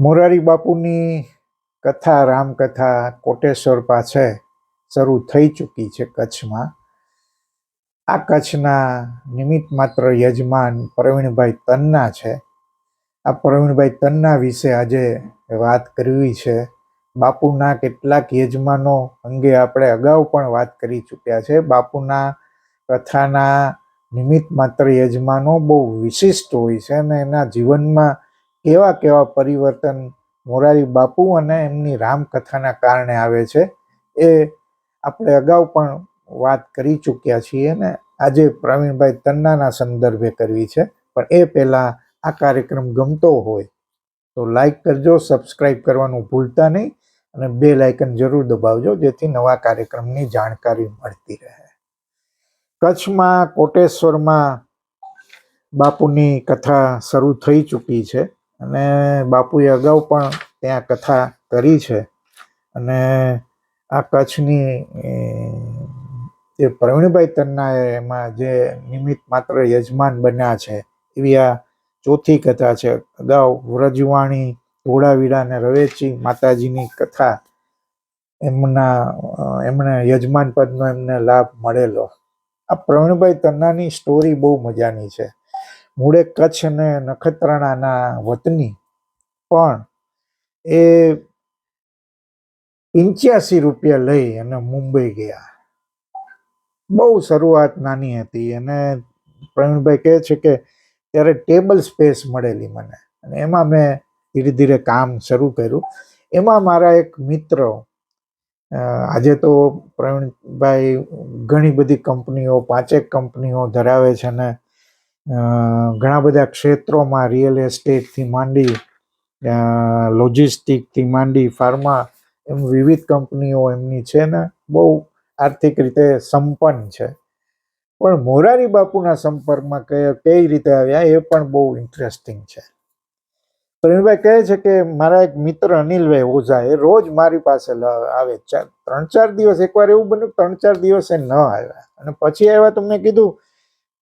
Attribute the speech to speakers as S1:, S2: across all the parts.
S1: મોરારી બાપુની કથા, રામકથા કોટેશ્વર પાસે શરૂ થઈ ચૂકી છે કચ્છમાં. આ કચ્છના નિમિત્ત માત્ર યજમાન પ્રવીણભાઈ તન્ના છે. આ પ્રવીણભાઈ તન્ના વિશે આજે વાત કરવી છે. બાપુના કેટલાક યજમાનો અંગે આપણે અગાઉ પણ વાત કરી ચૂક્યા છે. બાપુના કથાના નિમિત્ત માત્ર યજમાનો બહુ વિશિષ્ટ હોય છે અને એના જીવનમાં કેવા કેવા પરિવર્તન મોરારી બાપુ અને એમની રામકથાના કારણે આવે છે એ આપણે અગાઉ પણ વાત કરી ચૂક્યા છીએ ને આજે પ્રવીણભાઈ તન્નાના સંદર્ભે કરવી છે. પણ એ પહેલાં આ કાર્યક્રમ ગમતો હોય તો લાઈક કરજો સબસ્ક્રાઈબ કરવાનું ભૂલતા નહીં અને બે લાઇકન જરૂર દબાવજો જેથી નવા કાર્યક્રમની જાણકારી મળતી રહે. કચ્છમાં, કોટેશ્વરમાં બાપુની કથા શરૂ થઈ ચૂકી છે. અને બાપુએ અગાઉ પણ ત્યાં કથા કરી છે. અને આ કચ્છની જે પ્રવીણભાઈ તન્નાએ એમાં જે નિમિત્ત માત્ર યજમાન બન્યા છે, એવી આ ચોથી કથા છે. અગાઉ વ્રજવાણી, ધોળાવીરા અને રવેચી માતાજીની કથા એમના, એમણે યજમાન પદનો એમને લાભ મળેલો. આ પ્રવીણભાઈ તન્નાની સ્ટોરી બહુ મજાની છે. મૂળે કચ્છ અને નખત્રાણાના વતની. પણ એ પંચ્યાસી રૂપિયા લઈ અને મુંબઈ ગયા. બહુ શરૂઆત નાની હતી અને પ્રવીણભાઈ કહે છે કે ત્યારે ટેબલ સ્પેસ મળેલી મને. અને એમાં મેં ધીરે ધીરે કામ શરૂ કર્યું. એમાં મારા એક મિત્ર આજે તો પ્રવીણભાઈ ઘણી બધી કંપનીઓ પાંચેક કંપનીઓ ધરાવે છે ને અ, ઘણા બધા ક્ષેત્રોમાં રિયલ એસ્ટેટથી માંડી લોજિસ્ટિકથી માંડી ફાર્મા એમ વિવિધ કંપનીઓ એમની છે ને, બહુ આર્થિક રીતે સંપન્ન છે. પણ મોરારી બાપુના સંપર્કમાં કયા, કઈ રીતે આવ્યા એ પણ બહુ ઇન્ટરેસ્ટિંગ છે. પ્રવીણભાઈ કહે છે કે મારા એક મિત્ર અનિલભાઈ ઓઝા એ રોજ મારી પાસે આવે ત્રણ ચાર દિવસ એકવાર એવું બન્યું ત્રણ ચાર દિવસે ન આવ્યા. અને પછી આવ્યા તો મેં કીધું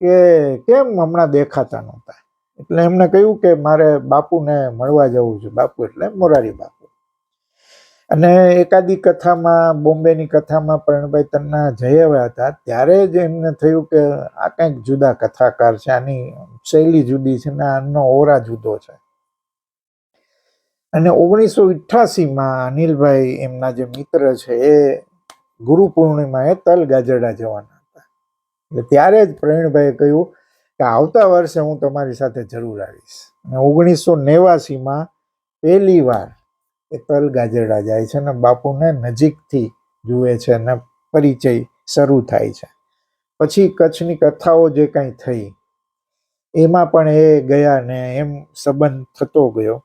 S1: કે કેમ હમણાં દેખાતા નહોતા? એટલે એમણે કહ્યું કે મારે બાપુને મળવા જવું છે, બાપુ એટલે મોરારી બાપુ. અને એકાદી કથામાં, બોમ્બેની કથામાં પ્રણભાઈ તન્ના જઈ આવ્યા હતા, ત્યારે જ એમને થયું કે આ કંઈક જુદા કથાકાર છે, આની શૈલી જુદી છે ને આનો ઓરા જુદો છે. અને ઓગણીસો અઠ્ઠાસીમાં અનિલભાઈ એમના જે મિત્ર છે, એ ગુરુ પૂર્ણિમાએ તલ ગાજરડા જવાના એટલે ત્યારે જ પ્રવીણભાઈએ કહ્યું કે આવતા વર્ષે હું તમારી સાથે જરૂર આવીશ. અને ઓગણીસો નેવાસીમાં પહેલી વાર એ તલ ગાજરડા જાય છે અને બાપુને નજીકથી જુએ છે અને પરિચય શરૂ થાય છે. પછી કચ્છની કથાઓ જે કાંઈ થઈ, એમાં પણ એ ગયા ને એમ સંબંધ થતો ગયો.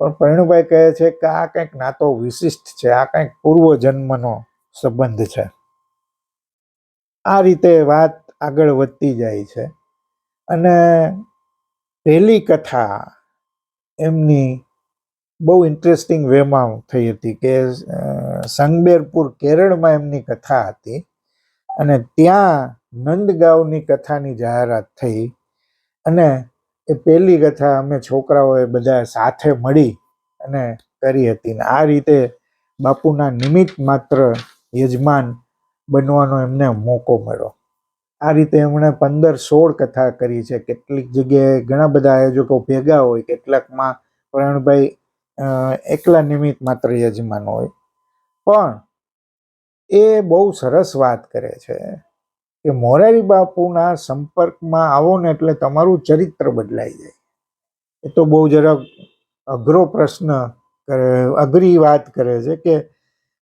S1: પણ પરણુભાઈ કહે છે કે આ કંઈક નાતો વિશિષ્ટ છે, આ કંઈક પૂર્વજન્મનો સંબંધ છે. આ રીતે વાત આગળ વધતી જાય છે. અને પહેલી કથા એમની બહુ ઇન્ટરેસ્ટિંગ વેમાં થઈ હતી કે સંગબેરપુર કેરળમાં એમની કથા હતી અને ત્યાં નંદગાંવની કથાની જાહેરાત થઈ અને એ પહેલી કથા અમે છોકરાઓએ બધા સાથે મળી અને કરી હતી. ને આ રીતે બાપુના નિમિત્ત માત્ર યજમાન બનવાનો એમને મોકો મળ્યો. આ રીતે એમણે પંદર સોળ કથા કરી છે. કેટલીક જગ્યાએ ઘણા બધા આયોજકો ભેગા હોય, કેટલાકમાં પ્રવીણભાઈ એકલા નિમિત્ત માત્ર યજમાન હોય. પણ એ બહુ સરસ વાત કરે છે કે મોરારી બાપુના સંપર્કમાં આવો ને એટલે તમારું ચરિત્ર બદલાઈ જાય. એ તો બહુ જરાક અઘરો પ્રશ્ન કરે, અઘરી વાત કરે છે કે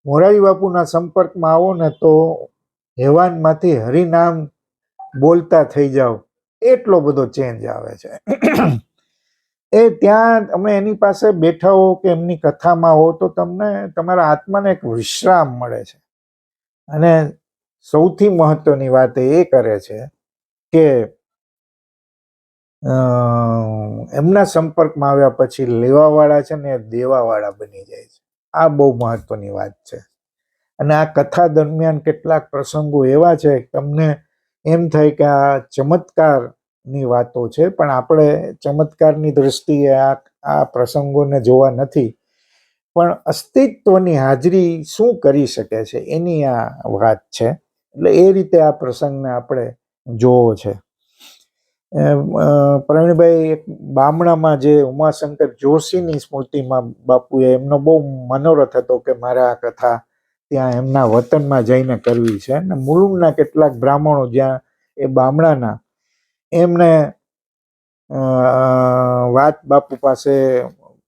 S1: મોરારી બાપુના સંપર્કમાં આવો ને તો હેવાનમાંથી હરિનામ બોલતા થઈ જાઓ. એટલો બધો ચેન્જ આવે છે. એ ત્યાં તમે એની પાસે બેઠા હો કે એમની કથામાં હો તો તમને તમારા આત્માને એક વિશ્રામ મળે છે. અને સૌથી મહત્વની વાત એ કરે છે કે એમના સંપર્કમાં આવ્યા પછી લેવાવાળા છે ને એ દેવાવાળા બની જાય છે. આ બહુ મહત્વની વાત છે. અને આ કથા દરમિયાન કેટલાક પ્રસંગો એવા છે, તમને એમ થાય કે આ ચમત્કારની વાતો છે, પણ આપણે ચમત્કારની દ્રષ્ટિએ આ આ પ્રસંગોને જોવા નથી. પણ અસ્તિત્વની હાજરી શું કરી શકે છે એની આ વાત છે. એટલે એ રીતે આ પ્રસંગને આપણે જોવો છે. પ્રવીણભાઈ એક બામણામાં જે ઉમાશંકર જોશીની સ્મૃતિમાં બાપુએ એમનો બહુ મનોરથ હતો કે મારે આ કથા ત્યાં એમના વતનમાં જઈને કરવી છે. અને મુલુંડના કેટલાક બ્રાહ્મણો જ્યાં એ બામણાના, એમને વાત બાપુ પાસે,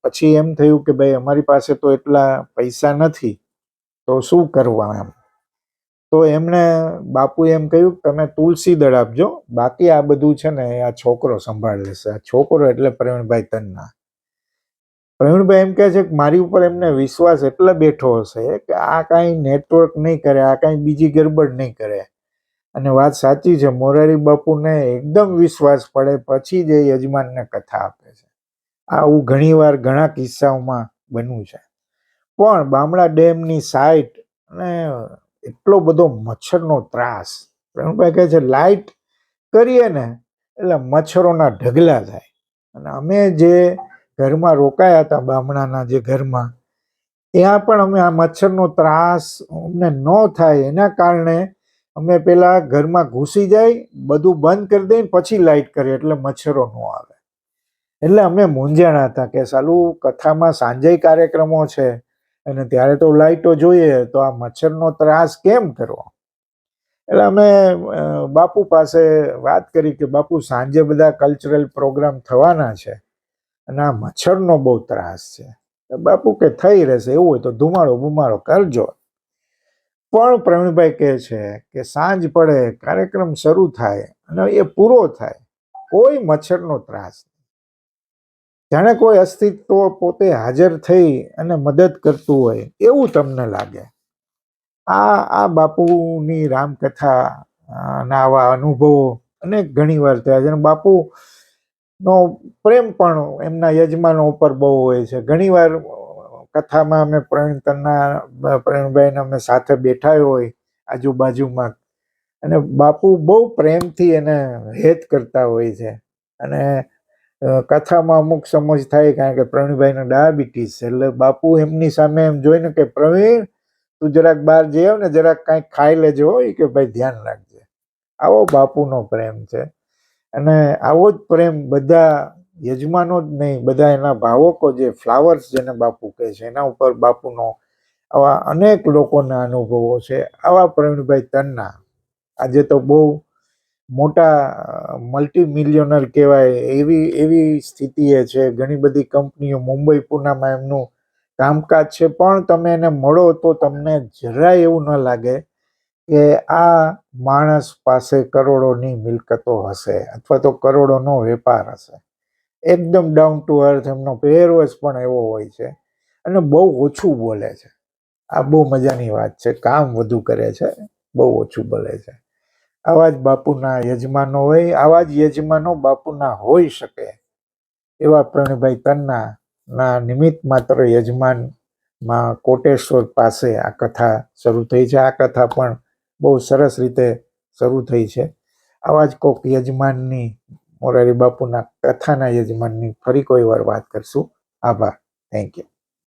S1: પછી એમ થયું કે ભાઈ અમારી પાસે તો એટલા પૈસા નથી, તો શું કરવા એમ? તો એમણે બાપુ એમ કહ્યું કે તમે તુલસી દળ આપજો બાકી આ બધું છે ને આ છોકરો સંભાળી લેશે. આ છોકરો એટલે પ્રવીણભાઈ તન્ના. પ્રવીણભાઈ એમ કહે છે કે, મારી ઉપર એમને વિશ્વાસ એટલે બેઠો હશે કે આ કાંઈ નેટવર્ક નહીં કરે, આ કાંઈ બીજી ગરબડ નહીં કરે. અને વાત સાચી છે, મોરારી બાપુને એકદમ વિશ્વાસ પડે, પછી જ એ યજમાનને કથા આપે છે. આવું ઘણીવાર ઘણા કિસ્સાઓમાં બન્યું છે. પણ બામણા ડેમની સાઇટ અને એટલો બધો મચ્છરનો ત્રાસ. પ્રવીણભાઈ કહે છે લાઇટ કરીએ ને, એટલે મચ્છરોના ઢગલા થાય. અને અમે જે ઘરમાં રોકાયા હતા, બામણાના જે ઘરમાં, ત્યાં પણ અમે આ મચ્છરનો ત્રાસ અમને ન થાય. એના કારણે અમે પેલા ઘરમાં ઘૂસી જાય, બધું બંધ કરી દઈએ પછી લાઇટ કરીએ, એટલે મચ્છરો ન આવે. એટલે અમે મૂંઝાણા હતા કે, સાલું, કથામાં સાંજે કાર્યક્રમો છે. અને ત્યારે તો લાઇટો જોઈએ, તો આ મચ્છરનો ત્રાસ કેમ કરવો? એટલે અમે બાપુ પાસે વાત કરી કે બાપુ સાંજે બધા કલ્ચરલ પ્રોગ્રામ થવાના છે અને આ મચ્છરનો બહુ ત્રાસ છે. બાપુ કે થઈ રહેશે, એવું હોય તો ધુમાડો બુમાડો કરજો. પણ પ્રવીણભાઈ કહે છે કે સાંજ પડે, કાર્યક્રમ શરૂ થાય અને એ પૂરો થાય. કોઈ મચ્છરનો ત્રાસ. જાણે કોઈ અસ્તિત્વ પોતે હાજર થઈ અને મદદ કરતું હોય, એવું તમને લાગે? આ આ બાપુની રામકથા ના આવા અનુભવો અનેક ઘણી વાર થયા છે. અને બાપુ નો પ્રેમ પણ એમના યજમાનો ઉપર બહુ હોય છે. ઘણીવાર કથામાં અમે પ્રવીણતરના પ્રવીણભાઈને અમે સાથે બેઠા હોય આજુબાજુમાં. અને બાપુ બહુ પ્રેમથી એને હેત કરતા હોય છે. અને કથામાં અમુક સમજ થાય કારણ કે પ્રવીણભાઈને ડાયાબિટીસ એટલે બાપુ એમની સામે એમ જોઈને કે, પ્રવીણ, તું જરાક બહાર જઈ ને જરાક કાંઈક ખાઈ લેજો હોય કે, ભાઈ, ધ્યાન રાખજે. આવો બાપુનો પ્રેમ છે. અને આવો જ પ્રેમ બધા યજમાનો જ નહીં, બધા એના ભાવકો જે ફ્લાવર્સ જેને બાપુ કહે છે, એના ઉપર બાપુનો આવા અનેક લોકોના અનુભવો છે. આવા પ્રવીણભાઈ તન્ના. આજે તો બહુ મોટા મલ્ટી મિલિયનર કહેવાય, એવી એવી સ્થિતિએ છે. ઘણી બધી કંપનીઓ મુંબઈ, પુનામાં એમનું કામકાજ છે. પણ તમે એને મળો તો તમને જરાય એવું ન લાગે કે આ માણસ પાસે કરોડોની મિલકતો હશે અથવા તો કરોડોનો વેપાર હશે. એકદમ ડાઉન ટુ અર્થ એમનો પહેરવેશ પણ એવો હોય છે. અને બહુ ઓછું બોલે છે. આ બહુ મજાની વાત છે. કામ વધુ કરે છે. બહુ ઓછું બોલે છે. આવા જ બાપુના યજમાનો હોય, આવા જ યજમાનો બાપુના હોઈ શકે. એવા પ્રવીણભાઈ તન્ના ના નિમિત્ત માત્ર યજમાનમાં કોટેશ્વર પાસે આ કથા શરૂ થઈ છે. આ કથા પણ બહુ સરસ રીતે શરૂ થઈ છે. આવા જ કોક યજમાનની, મોરારી બાપુના કથાના યજમાનની ફરી કોઈ વાર વાત કરશું. આભાર. Thank you